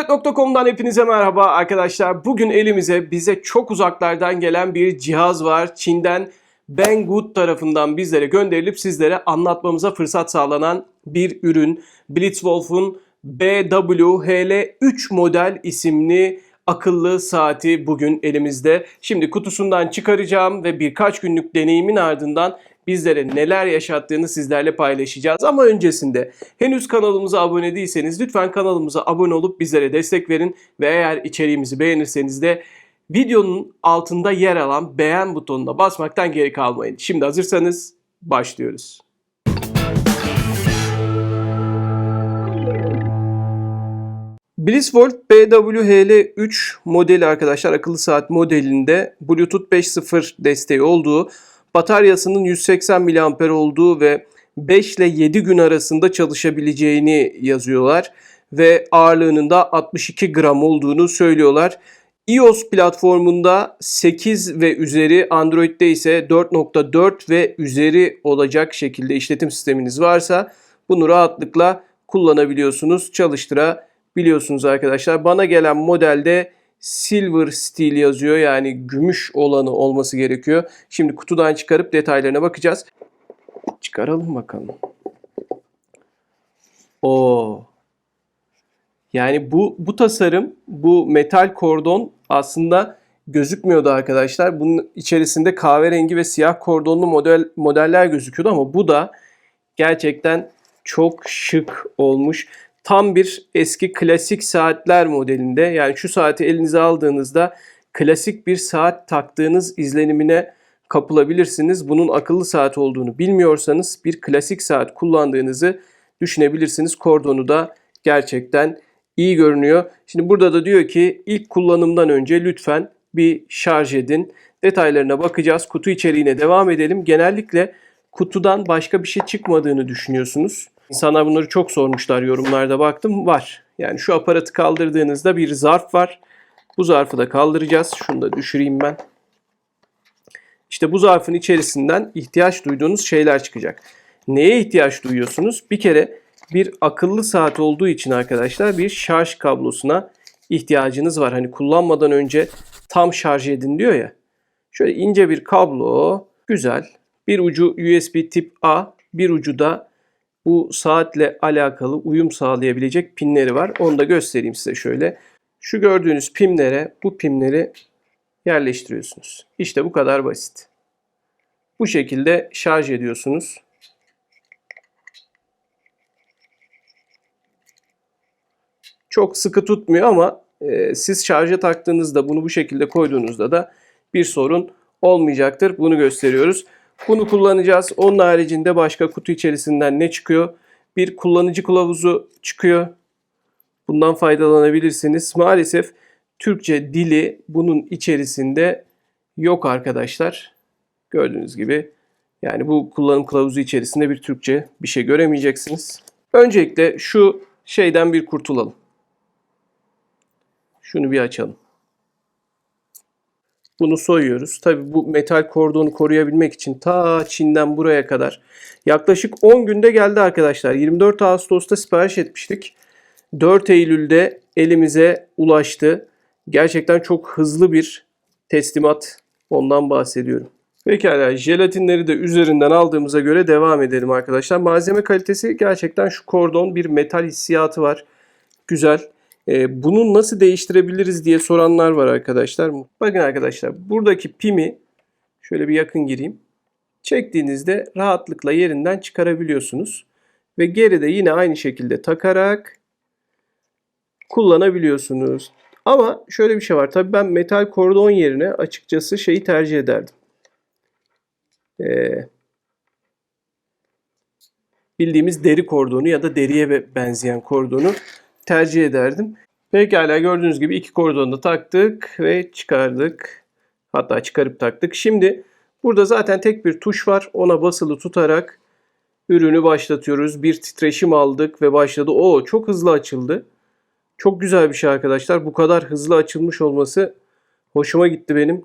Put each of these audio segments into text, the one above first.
Pincelet.com'dan hepinize merhaba arkadaşlar. Bugün elimize bize çok uzaklardan gelen bir cihaz var. Çin'den Banggood tarafından bizlere gönderilip sizlere anlatmamıza fırsat sağlanan bir ürün. Blitzwolf'un BWHL3 model isimli akıllı saati bugün elimizde. Şimdi kutusundan çıkaracağım ve birkaç günlük deneyimin ardından bizlere neler yaşattığını sizlerle paylaşacağız. Ama öncesinde henüz kanalımıza abone değilseniz lütfen kanalımıza abone olup bizlere destek verin ve eğer içeriğimizi beğenirseniz de videonun altında yer alan beğen butonuna basmaktan geri kalmayın. Şimdi hazırsanız başlıyoruz. Blitzwolf BWHL3 modeli arkadaşlar akıllı saat modelinde Bluetooth 5.0 desteği olduğu, bataryasının 180 mAh olduğu ve 5 ile 7 gün arasında çalışabileceğini yazıyorlar ve ağırlığının da 62 gram olduğunu söylüyorlar. iOS platformunda 8 ve üzeri, Android'de ise 4.4 ve üzeri olacak şekilde işletim sisteminiz varsa bunu rahatlıkla kullanabiliyorsunuz, çalıştırabiliyorsunuz arkadaşlar. Bana gelen modelde Silver Steel yazıyor yani gümüş olanı olması gerekiyor. Şimdi kutudan çıkarıp detaylarına bakacağız. Çıkaralım bakalım. Oo. Yani bu bu tasarım, bu metal kordon aslında gözükmüyordu arkadaşlar. Bunun içerisinde kahverengi ve siyah kordonlu model modeller gözüküyordu ama bu da gerçekten çok şık olmuş. Tam bir eski klasik saatler modelinde. Yani şu saati elinize aldığınızda klasik bir saat taktığınız izlenimine kapılabilirsiniz. Bunun akıllı saat olduğunu bilmiyorsanız bir klasik saat kullandığınızı düşünebilirsiniz. Kordonu da gerçekten iyi görünüyor. Şimdi burada da diyor ki ilk kullanımdan önce lütfen bir şarj edin. Detaylarına bakacağız. Kutu içeriğine devam edelim. Genellikle kutudan başka bir şey çıkmadığını düşünüyorsunuz. İnsanlar bunları çok sormuşlar yorumlarda baktım. Var. Yani şu aparatı kaldırdığınızda bir zarf var. Bu zarfı da kaldıracağız. Şunu da düşüreyim ben. İşte bu zarfın içerisinden ihtiyaç duyduğunuz şeyler çıkacak. Neye ihtiyaç duyuyorsunuz? Bir kere bir akıllı saat olduğu için arkadaşlar bir şarj kablosuna ihtiyacınız var. Hani kullanmadan önce tam şarj edin diyor ya. Şöyle ince bir kablo. Güzel. Bir ucu USB tip A, bir ucu da bu saatle alakalı uyum sağlayabilecek pinleri var. Onu da göstereyim size şöyle. Şu gördüğünüz pimlere bu pimleri yerleştiriyorsunuz. İşte bu kadar basit. Bu şekilde şarj ediyorsunuz. Çok sıkı tutmuyor ama e, siz şarja taktığınızda bunu bu şekilde koyduğunuzda da bir sorun olmayacaktır. Bunu gösteriyoruz. Bunu kullanacağız. Onun haricinde başka kutu içerisinden ne çıkıyor? Bir kullanıcı kılavuzu çıkıyor. Bundan faydalanabilirsiniz. Maalesef Türkçe dili bunun içerisinde yok arkadaşlar. Gördüğünüz gibi yani bu kullanım kılavuzu içerisinde bir Türkçe bir şey göremeyeceksiniz. Öncelikle şu şeyden bir kurtulalım. Şunu bir açalım. Bunu soyuyoruz. Tabi bu metal kordonu koruyabilmek için ta Çin'den buraya kadar yaklaşık 10 günde geldi arkadaşlar. 24 Ağustos'ta sipariş etmiştik. 4 Eylül'de elimize ulaştı. Gerçekten çok hızlı bir teslimat ondan bahsediyorum. Pekala jelatinleri de üzerinden aldığımıza göre devam edelim arkadaşlar. Malzeme kalitesi gerçekten şu kordon bir metal hissiyatı var. Güzel. Ee, bunu nasıl değiştirebiliriz diye soranlar var arkadaşlar. Bakın arkadaşlar buradaki pimi şöyle bir yakın gireyim. Çektiğinizde rahatlıkla yerinden çıkarabiliyorsunuz. Ve geride yine aynı şekilde takarak kullanabiliyorsunuz. Ama şöyle bir şey var. Tabii ben metal kordon yerine açıkçası şeyi tercih ederdim. Ee, bildiğimiz deri kordonu ya da deriye benzeyen kordonu tercih ederdim. Pekala gördüğünüz gibi iki kordonu taktık ve çıkardık. Hatta çıkarıp taktık. Şimdi burada zaten tek bir tuş var. Ona basılı tutarak ürünü başlatıyoruz. Bir titreşim aldık ve başladı. O çok hızlı açıldı. Çok güzel bir şey arkadaşlar. Bu kadar hızlı açılmış olması hoşuma gitti benim.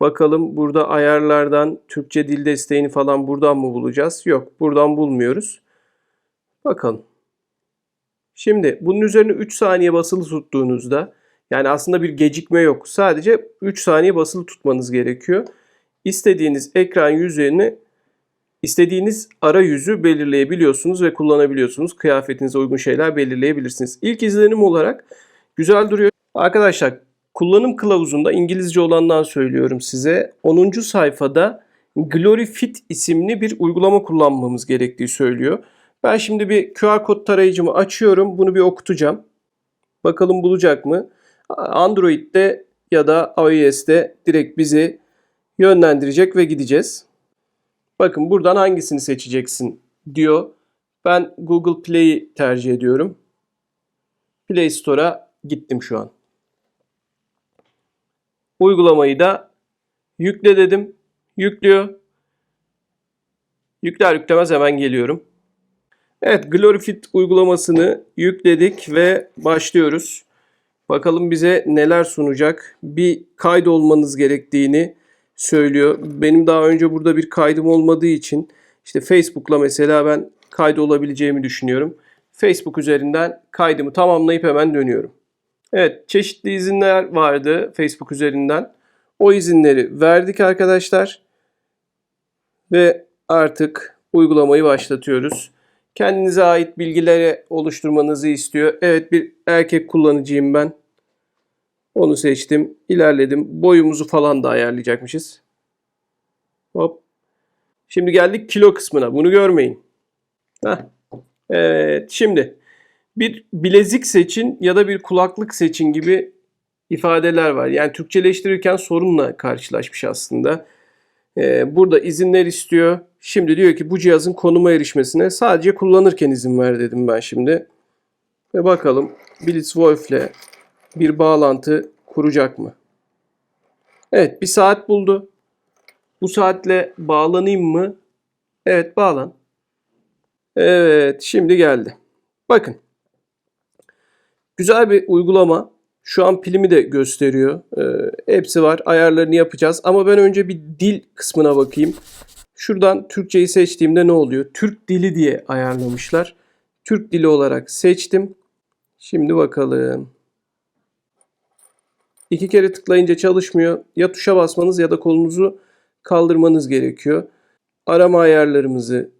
Bakalım burada ayarlardan Türkçe dil desteğini falan buradan mı bulacağız? Yok buradan bulmuyoruz. Bakalım. Şimdi bunun üzerine 3 saniye basılı tuttuğunuzda yani aslında bir gecikme yok. Sadece 3 saniye basılı tutmanız gerekiyor. İstediğiniz ekran yüzeyini istediğiniz arayüzü belirleyebiliyorsunuz ve kullanabiliyorsunuz. Kıyafetinize uygun şeyler belirleyebilirsiniz. İlk izlenim olarak güzel duruyor. Arkadaşlar kullanım kılavuzunda İngilizce olandan söylüyorum size. 10. sayfada Glory Fit isimli bir uygulama kullanmamız gerektiği söylüyor. Ben şimdi bir QR kod tarayıcımı açıyorum. Bunu bir okutacağım. Bakalım bulacak mı? Android'de ya da iOS'te direkt bizi yönlendirecek ve gideceğiz. Bakın buradan hangisini seçeceksin diyor. Ben Google Play'i tercih ediyorum. Play Store'a gittim şu an. Uygulamayı da yükle dedim. Yüklüyor. Yükler yüklemez hemen geliyorum. Evet Glorifit uygulamasını yükledik ve başlıyoruz. Bakalım bize neler sunacak. Bir kaydolmanız gerektiğini söylüyor. Benim daha önce burada bir kaydım olmadığı için işte Facebook'la mesela ben kaydolabileceğimi düşünüyorum. Facebook üzerinden kaydımı tamamlayıp hemen dönüyorum. Evet çeşitli izinler vardı Facebook üzerinden. O izinleri verdik arkadaşlar. Ve artık uygulamayı başlatıyoruz. Kendinize ait bilgileri oluşturmanızı istiyor. Evet bir erkek kullanıcıyım ben. Onu seçtim. İlerledim. Boyumuzu falan da ayarlayacakmışız. Hop. Şimdi geldik kilo kısmına. Bunu görmeyin. Heh. Evet. Şimdi bir bilezik seçin ya da bir kulaklık seçin gibi ifadeler var. Yani Türkçeleştirirken sorunla karşılaşmış aslında. Ee, burada izinler istiyor. Şimdi diyor ki bu cihazın konuma erişmesine sadece kullanırken izin ver dedim ben şimdi. Ve bakalım Blitzwolf ile bir bağlantı kuracak mı? Evet bir saat buldu. Bu saatle bağlanayım mı? Evet bağlan. Evet şimdi geldi. Bakın. Güzel bir uygulama. Şu an pilimi de gösteriyor. Ee, hepsi var. Ayarlarını yapacağız. Ama ben önce bir dil kısmına bakayım. Şuradan Türkçeyi seçtiğimde ne oluyor? Türk dili diye ayarlamışlar. Türk dili olarak seçtim. Şimdi bakalım. İki kere tıklayınca çalışmıyor. Ya tuşa basmanız ya da kolunuzu kaldırmanız gerekiyor. Arama ayarlarımızı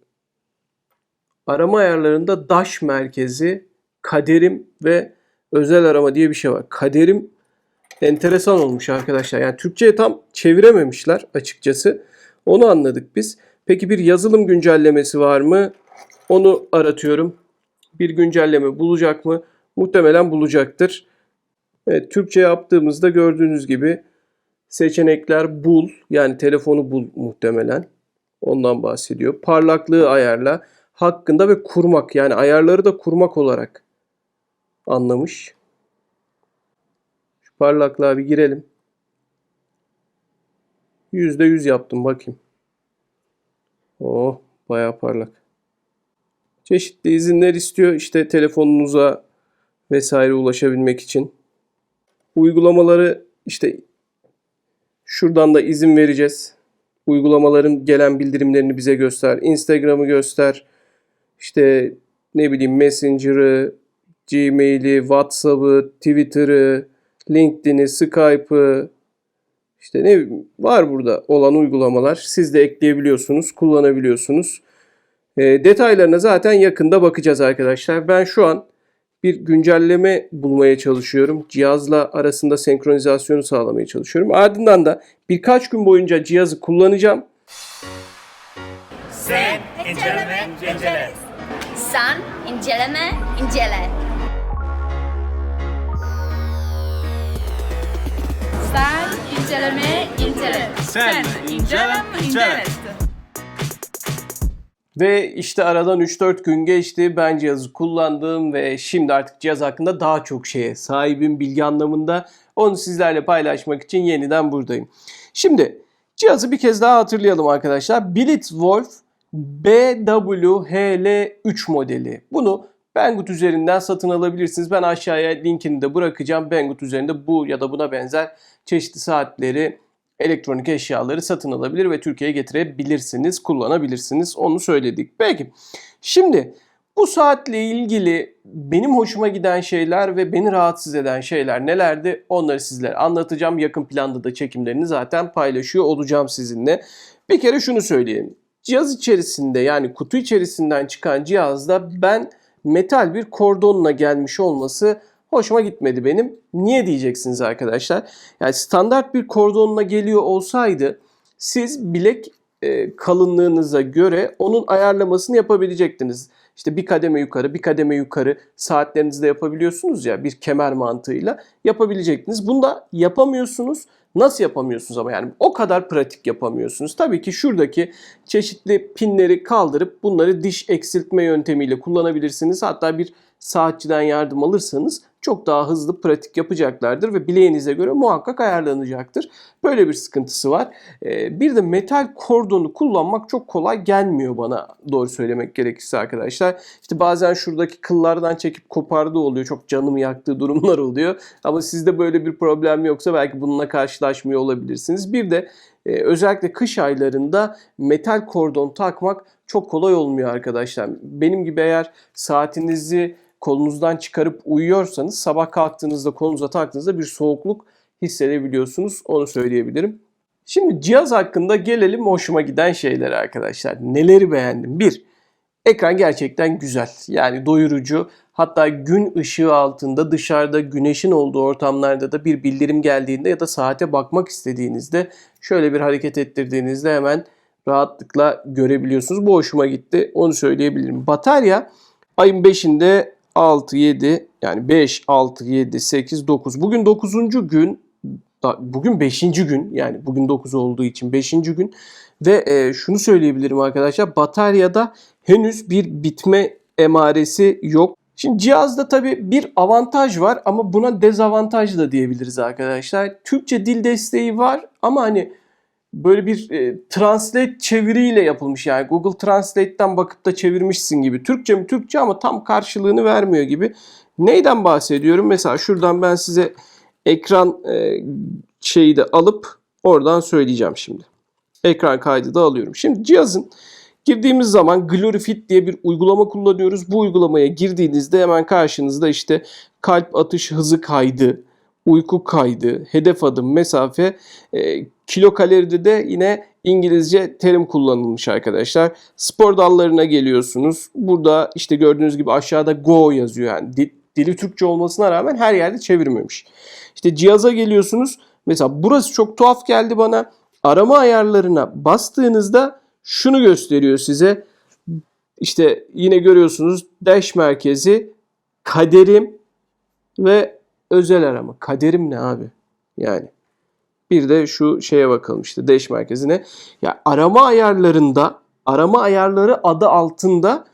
arama ayarlarında daş merkezi, kaderim ve özel arama diye bir şey var. Kaderim enteresan olmuş arkadaşlar. Yani Türkçe'ye tam çevirememişler açıkçası. Onu anladık biz. Peki bir yazılım güncellemesi var mı? Onu aratıyorum. Bir güncelleme bulacak mı? Muhtemelen bulacaktır. Evet, Türkçe yaptığımızda gördüğünüz gibi seçenekler bul yani telefonu bul muhtemelen. Ondan bahsediyor. Parlaklığı ayarla. Hakkında ve kurmak yani ayarları da kurmak olarak anlamış. Şu parlaklığa bir girelim. %100 yaptım bakayım. Oh bayağı parlak. Çeşitli izinler istiyor işte telefonunuza vesaire ulaşabilmek için. Uygulamaları işte şuradan da izin vereceğiz. Uygulamaların gelen bildirimlerini bize göster. Instagram'ı göster. İşte ne bileyim Messenger'ı, Gmail'i, WhatsApp'ı, Twitter'ı, LinkedIn'i, Skype'ı, işte ne var burada olan uygulamalar siz de ekleyebiliyorsunuz, kullanabiliyorsunuz. E, detaylarına zaten yakında bakacağız arkadaşlar. Ben şu an bir güncelleme bulmaya çalışıyorum. Cihazla arasında senkronizasyonu sağlamaya çalışıyorum. Ardından da birkaç gün boyunca cihazı kullanacağım. Sen inceleme incele. Sen inceleme incele. Sen inceleme incele. Sen inceleme incele. Ve işte aradan 3-4 gün geçti. Ben cihazı kullandım ve şimdi artık cihaz hakkında daha çok şeye sahibim bilgi anlamında. Onu sizlerle paylaşmak için yeniden buradayım. Şimdi cihazı bir kez daha hatırlayalım arkadaşlar. Blitzwolf BWHL3 modeli. Bunu Banggood üzerinden satın alabilirsiniz. Ben aşağıya linkini de bırakacağım. Banggood üzerinde bu ya da buna benzer çeşitli saatleri, elektronik eşyaları satın alabilir ve Türkiye'ye getirebilirsiniz, kullanabilirsiniz. Onu söyledik. Peki. Şimdi Bu saatle ilgili benim hoşuma giden şeyler ve beni rahatsız eden şeyler nelerdi? Onları sizlere anlatacağım. Yakın planda da çekimlerini zaten paylaşıyor olacağım sizinle. Bir kere şunu söyleyeyim. Cihaz içerisinde yani kutu içerisinden çıkan cihazda ben metal bir kordonla gelmiş olması hoşuma gitmedi benim. Niye diyeceksiniz arkadaşlar? Yani standart bir kordonla geliyor olsaydı siz bilek e, kalınlığınıza göre onun ayarlamasını yapabilecektiniz. İşte bir kademe yukarı, bir kademe yukarı saatlerinizde yapabiliyorsunuz ya bir kemer mantığıyla yapabilecektiniz. Bunu da yapamıyorsunuz. Nasıl yapamıyorsunuz ama yani o kadar pratik yapamıyorsunuz. Tabii ki şuradaki çeşitli pinleri kaldırıp bunları diş eksiltme yöntemiyle kullanabilirsiniz. Hatta bir saatçiden yardım alırsanız çok daha hızlı pratik yapacaklardır ve bileğinize göre muhakkak ayarlanacaktır. Böyle bir sıkıntısı var. Ee, Bir de metal kordonu kullanmak çok kolay gelmiyor bana doğru söylemek gerekirse arkadaşlar. İşte bazen şuradaki kıllardan çekip kopardığı oluyor. Çok canımı yaktığı durumlar oluyor. Ama sizde böyle bir problem yoksa belki bununla karşılaşmıyor olabilirsiniz. Bir de e, özellikle kış aylarında metal kordon takmak çok kolay olmuyor arkadaşlar. Benim gibi eğer saatinizi kolunuzdan çıkarıp uyuyorsanız sabah kalktığınızda kolunuza taktığınızda bir soğukluk hissedebiliyorsunuz. Onu söyleyebilirim. Şimdi cihaz hakkında gelelim hoşuma giden şeylere arkadaşlar. Neleri beğendim? Bir, ekran gerçekten güzel. Yani doyurucu. Hatta gün ışığı altında dışarıda güneşin olduğu ortamlarda da bir bildirim geldiğinde ya da saate bakmak istediğinizde şöyle bir hareket ettirdiğinizde hemen rahatlıkla görebiliyorsunuz. Bu hoşuma gitti. Onu söyleyebilirim. Batarya ayın 5'inde 6, 7 yani 5, 6, 7, 8, 9. Bugün 9. gün bugün 5. gün yani bugün 9 olduğu için 5. gün ve e, şunu söyleyebilirim arkadaşlar bataryada henüz bir bitme emaresi yok. Şimdi cihazda tabii bir avantaj var ama buna dezavantaj da diyebiliriz arkadaşlar. Türkçe dil desteği var ama hani böyle bir e, translate çeviriyle yapılmış yani Google Translate'ten bakıp da çevirmişsin gibi. Türkçe mi Türkçe ama tam karşılığını vermiyor gibi. Neyden bahsediyorum? Mesela şuradan ben size ekran e, şeyi de alıp oradan söyleyeceğim şimdi. Ekran kaydı da alıyorum. Şimdi cihazın girdiğimiz zaman Glorifit diye bir uygulama kullanıyoruz. Bu uygulamaya girdiğinizde hemen karşınızda işte kalp atış hızı kaydı, uyku kaydı, hedef adım, mesafe, e, kilokaloride de yine İngilizce terim kullanılmış arkadaşlar. Spor dallarına geliyorsunuz. Burada işte gördüğünüz gibi aşağıda Go yazıyor yani. Di- Dili Türkçe olmasına rağmen her yerde çevirmemiş. İşte cihaza geliyorsunuz. Mesela burası çok tuhaf geldi bana. Arama ayarlarına bastığınızda şunu gösteriyor size. İşte yine görüyorsunuz dash merkezi, kaderim ve özel arama. Kaderim ne abi? Yani bir de şu şeye bakalım işte dash merkezine. Ya arama ayarlarında, arama ayarları adı altında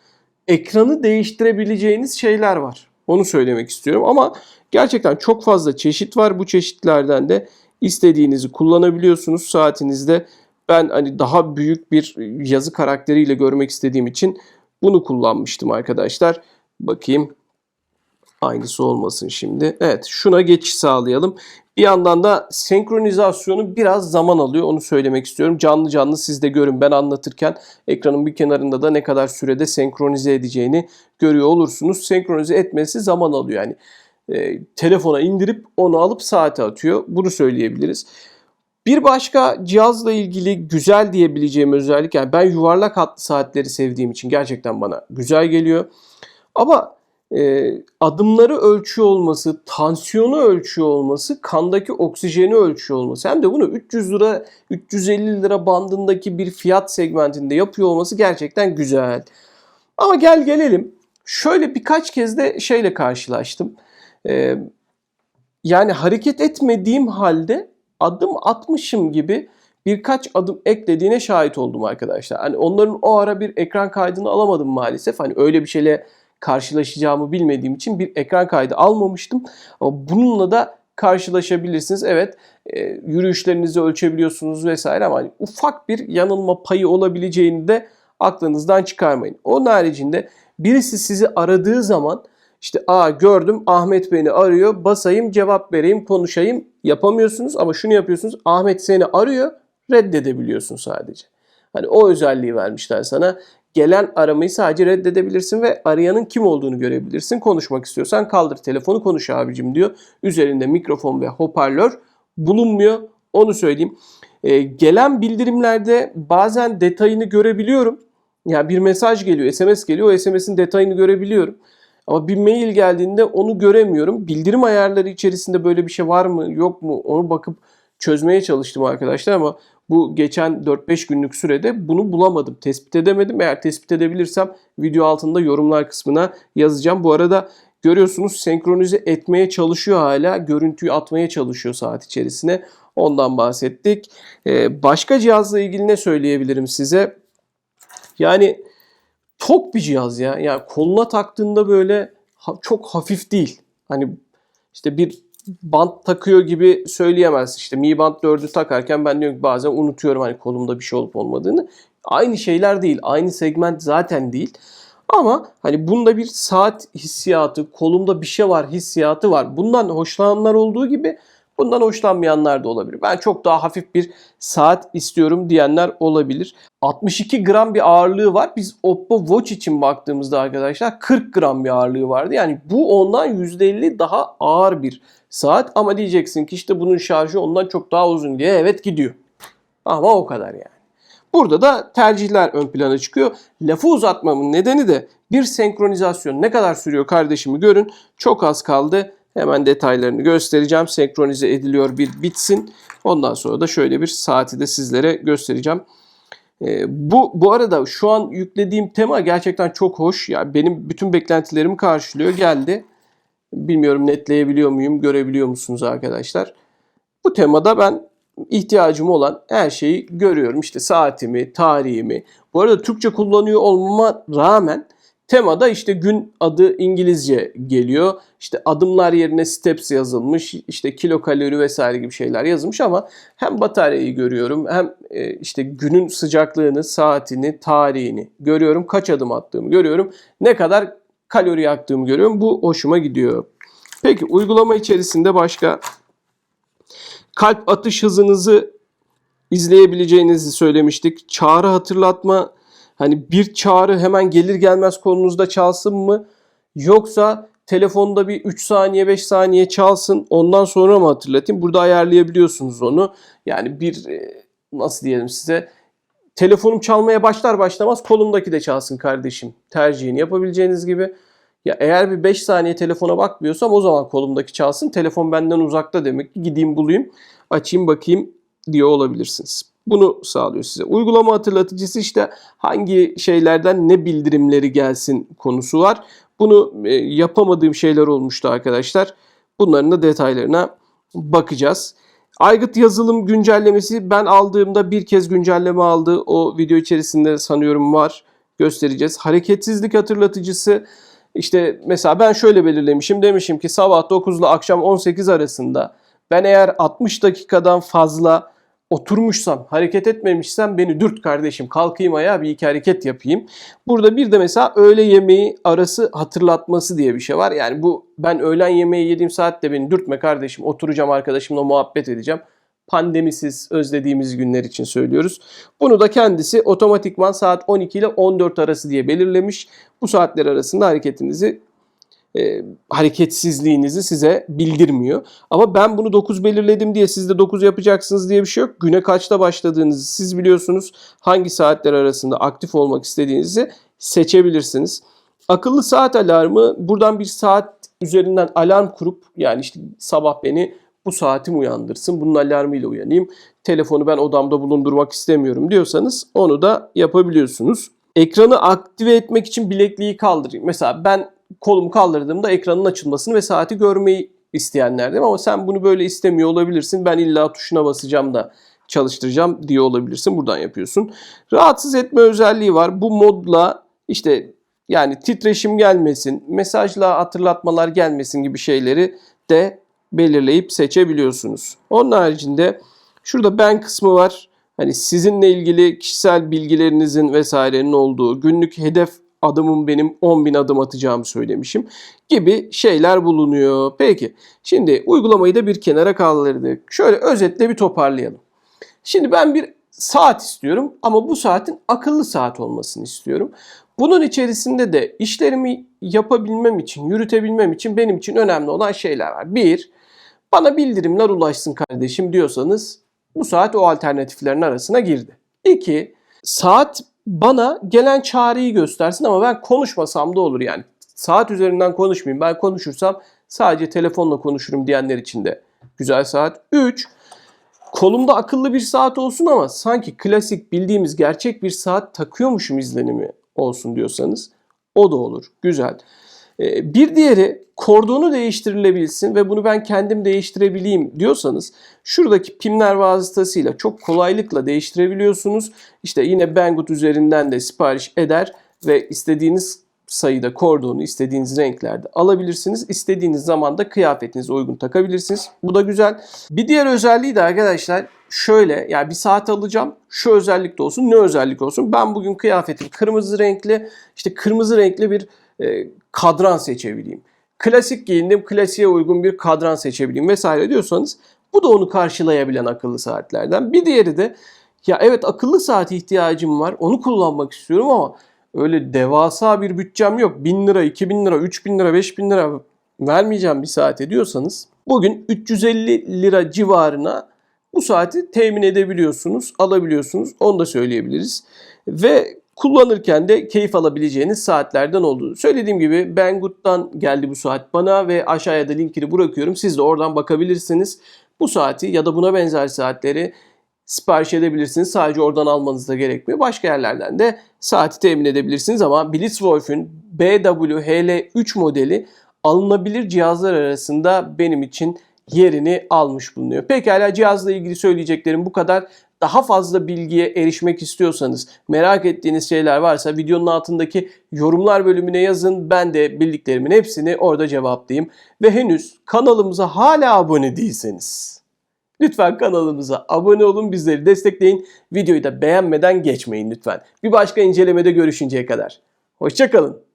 ekranı değiştirebileceğiniz şeyler var. Onu söylemek istiyorum ama gerçekten çok fazla çeşit var. Bu çeşitlerden de istediğinizi kullanabiliyorsunuz saatinizde. Ben hani daha büyük bir yazı karakteriyle görmek istediğim için bunu kullanmıştım arkadaşlar. Bakayım aynısı olmasın şimdi. Evet şuna geçiş sağlayalım. Bir yandan da senkronizasyonu biraz zaman alıyor. Onu söylemek istiyorum. Canlı canlı siz de görün ben anlatırken ekranın bir kenarında da ne kadar sürede senkronize edeceğini görüyor olursunuz. Senkronize etmesi zaman alıyor. Yani e, telefona indirip onu alıp saate atıyor. Bunu söyleyebiliriz. Bir başka cihazla ilgili güzel diyebileceğim özellik yani ben yuvarlak hatlı saatleri sevdiğim için gerçekten bana güzel geliyor. Ama e, adımları ölçüyor olması, tansiyonu ölçüyor olması, kandaki oksijeni ölçüyor olması hem de bunu 300 lira 350 lira bandındaki bir fiyat segmentinde yapıyor olması gerçekten güzel. Ama gel gelelim şöyle birkaç kez de şeyle karşılaştım. E, yani hareket etmediğim halde adım atmışım gibi birkaç adım eklediğine şahit oldum arkadaşlar. Hani onların o ara bir ekran kaydını alamadım maalesef. Hani öyle bir şeyle karşılaşacağımı bilmediğim için bir ekran kaydı almamıştım. Bununla da karşılaşabilirsiniz. Evet e, yürüyüşlerinizi ölçebiliyorsunuz vesaire ama hani ufak bir yanılma payı olabileceğini de aklınızdan çıkarmayın. Onun haricinde birisi sizi aradığı zaman işte aa gördüm Ahmet beni arıyor basayım cevap vereyim konuşayım yapamıyorsunuz ama şunu yapıyorsunuz Ahmet seni arıyor reddedebiliyorsun sadece. Hani o özelliği vermişler sana. Gelen aramayı sadece reddedebilirsin ve arayanın kim olduğunu görebilirsin. Konuşmak istiyorsan kaldır telefonu konuş abicim diyor. Üzerinde mikrofon ve hoparlör bulunmuyor. Onu söyleyeyim. Ee, gelen bildirimlerde bazen detayını görebiliyorum. Ya bir mesaj geliyor, SMS geliyor. O SMS'in detayını görebiliyorum. Ama bir mail geldiğinde onu göremiyorum. Bildirim ayarları içerisinde böyle bir şey var mı, yok mu? Onu bakıp çözmeye çalıştım arkadaşlar ama bu geçen 4-5 günlük sürede bunu bulamadım. Tespit edemedim. Eğer tespit edebilirsem video altında yorumlar kısmına yazacağım. Bu arada görüyorsunuz senkronize etmeye çalışıyor hala. Görüntüyü atmaya çalışıyor saat içerisine. Ondan bahsettik. Ee, başka cihazla ilgili ne söyleyebilirim size? Yani tok bir cihaz ya. Yani koluna taktığında böyle ha- çok hafif değil. Hani işte bir bant takıyor gibi söyleyemez. İşte Mi Band 4'ü takarken ben diyorum ki bazen unutuyorum hani kolumda bir şey olup olmadığını. Aynı şeyler değil. Aynı segment zaten değil. Ama hani bunda bir saat hissiyatı, kolumda bir şey var hissiyatı var. Bundan hoşlananlar olduğu gibi bundan hoşlanmayanlar da olabilir. Ben çok daha hafif bir saat istiyorum diyenler olabilir. 62 gram bir ağırlığı var. Biz Oppo Watch için baktığımızda arkadaşlar 40 gram bir ağırlığı vardı. Yani bu ondan %50 daha ağır bir saat. Ama diyeceksin ki işte bunun şarjı ondan çok daha uzun diye evet gidiyor. Ama o kadar yani. Burada da tercihler ön plana çıkıyor. Lafı uzatmamın nedeni de bir senkronizasyon ne kadar sürüyor kardeşimi görün. Çok az kaldı. Hemen detaylarını göstereceğim. Senkronize ediliyor bir bitsin. Ondan sonra da şöyle bir saati de sizlere göstereceğim. Ee, bu bu arada şu an yüklediğim tema gerçekten çok hoş. Yani benim bütün beklentilerimi karşılıyor. Geldi. Bilmiyorum netleyebiliyor muyum, görebiliyor musunuz arkadaşlar? Bu temada ben ihtiyacım olan her şeyi görüyorum. İşte saatimi, tarihimi. Bu arada Türkçe kullanıyor olmama rağmen temada işte gün adı İngilizce geliyor. İşte adımlar yerine steps yazılmış. işte kilokalori vesaire gibi şeyler yazılmış ama hem bataryayı görüyorum hem e, işte günün sıcaklığını, saatini, tarihini görüyorum. Kaç adım attığımı görüyorum. Ne kadar kalori yaktığımı görüyorum. Bu hoşuma gidiyor. Peki uygulama içerisinde başka kalp atış hızınızı izleyebileceğinizi söylemiştik. Çağrı hatırlatma hani bir çağrı hemen gelir gelmez kolunuzda çalsın mı yoksa telefonda bir 3 saniye 5 saniye çalsın ondan sonra mı hatırlatayım? Burada ayarlayabiliyorsunuz onu. Yani bir e, nasıl diyelim size telefonum çalmaya başlar başlamaz kolumdaki de çalsın kardeşim. Tercihini yapabileceğiniz gibi. Ya eğer bir 5 saniye telefona bakmıyorsam o zaman kolumdaki çalsın. Telefon benden uzakta demek ki gideyim bulayım, açayım bakayım diyor olabilirsiniz. Bunu sağlıyor size. Uygulama hatırlatıcısı işte hangi şeylerden ne bildirimleri gelsin konusu var. Bunu e, yapamadığım şeyler olmuştu arkadaşlar. Bunların da detaylarına bakacağız. Aygıt yazılım güncellemesi ben aldığımda bir kez güncelleme aldı. O video içerisinde sanıyorum var. Göstereceğiz. Hareketsizlik hatırlatıcısı işte mesela ben şöyle belirlemişim. Demişim ki sabah 9 ile akşam 18 arasında ben eğer 60 dakikadan fazla oturmuşsam, hareket etmemişsem beni dürt kardeşim. Kalkayım ayağa bir iki hareket yapayım. Burada bir de mesela öğle yemeği arası hatırlatması diye bir şey var. Yani bu ben öğlen yemeği yediğim saatte beni dürtme kardeşim. Oturacağım arkadaşımla muhabbet edeceğim. Pandemisiz özlediğimiz günler için söylüyoruz. Bunu da kendisi otomatikman saat 12 ile 14 arası diye belirlemiş. Bu saatler arasında hareketinizi e, hareketsizliğinizi size bildirmiyor. Ama ben bunu 9 belirledim diye siz de 9 yapacaksınız diye bir şey yok. Güne kaçta başladığınızı siz biliyorsunuz. Hangi saatler arasında aktif olmak istediğinizi seçebilirsiniz. Akıllı saat alarmı buradan bir saat üzerinden alarm kurup yani işte sabah beni bu saatim uyandırsın. Bunun alarmıyla uyanayım. Telefonu ben odamda bulundurmak istemiyorum diyorsanız onu da yapabiliyorsunuz. Ekranı aktive etmek için bilekliği kaldırayım. Mesela ben kolumu kaldırdığımda ekranın açılmasını ve saati görmeyi isteyenlerdim ama sen bunu böyle istemiyor olabilirsin. Ben illa tuşuna basacağım da çalıştıracağım diye olabilirsin. Buradan yapıyorsun. Rahatsız etme özelliği var. Bu modla işte yani titreşim gelmesin, mesajla hatırlatmalar gelmesin gibi şeyleri de belirleyip seçebiliyorsunuz. Onun haricinde şurada ben kısmı var. Hani sizinle ilgili kişisel bilgilerinizin vesairenin olduğu günlük hedef adımım benim 10.000 adım atacağımı söylemişim gibi şeyler bulunuyor. Peki şimdi uygulamayı da bir kenara kaldırdık. Şöyle özetle bir toparlayalım. Şimdi ben bir saat istiyorum ama bu saatin akıllı saat olmasını istiyorum. Bunun içerisinde de işlerimi yapabilmem için, yürütebilmem için benim için önemli olan şeyler var. Bir, bana bildirimler ulaşsın kardeşim diyorsanız bu saat o alternatiflerin arasına girdi. İki, saat bana gelen çağrıyı göstersin ama ben konuşmasam da olur yani. Saat üzerinden konuşmayayım. Ben konuşursam sadece telefonla konuşurum diyenler için de güzel saat. 3. Kolumda akıllı bir saat olsun ama sanki klasik bildiğimiz gerçek bir saat takıyormuşum izlenimi olsun diyorsanız o da olur. Güzel. Ee, Bir diğeri kordonu değiştirilebilsin ve bunu ben kendim değiştirebileyim diyorsanız şuradaki pimler vasıtasıyla çok kolaylıkla değiştirebiliyorsunuz. İşte yine Banggood üzerinden de sipariş eder ve istediğiniz sayıda kordonu istediğiniz renklerde alabilirsiniz. İstediğiniz zaman da kıyafetinize uygun takabilirsiniz. Bu da güzel. Bir diğer özelliği de arkadaşlar şöyle yani bir saat alacağım. Şu özellik de olsun. Ne özellik olsun? Ben bugün kıyafetim kırmızı renkli. işte kırmızı renkli bir e, kadran seçebileyim. Klasik giyindim, klasiğe uygun bir kadran seçebileyim vesaire diyorsanız bu da onu karşılayabilen akıllı saatlerden. Bir diğeri de ya evet akıllı saate ihtiyacım var. Onu kullanmak istiyorum ama öyle devasa bir bütçem yok. 1000 lira, 2000 lira, 3000 lira, 5000 lira vermeyeceğim bir saate diyorsanız bugün 350 lira civarına bu saati temin edebiliyorsunuz, alabiliyorsunuz. Onu da söyleyebiliriz. Ve kullanırken de keyif alabileceğiniz saatlerden olduğu. Söylediğim gibi Banggood'dan geldi bu saat bana ve aşağıya da linkini bırakıyorum. Siz de oradan bakabilirsiniz. Bu saati ya da buna benzer saatleri sipariş edebilirsiniz. Sadece oradan almanız da gerekmiyor. Başka yerlerden de saati temin edebilirsiniz ama Blitzwolf'ün BWHL3 modeli alınabilir cihazlar arasında benim için yerini almış bulunuyor. Pekala cihazla ilgili söyleyeceklerim bu kadar. Daha fazla bilgiye erişmek istiyorsanız, merak ettiğiniz şeyler varsa videonun altındaki yorumlar bölümüne yazın. Ben de bildiklerimin hepsini orada cevaplayayım. Ve henüz kanalımıza hala abone değilseniz Lütfen kanalımıza abone olun, bizleri destekleyin. Videoyu da beğenmeden geçmeyin lütfen. Bir başka incelemede görüşünceye kadar. Hoşçakalın.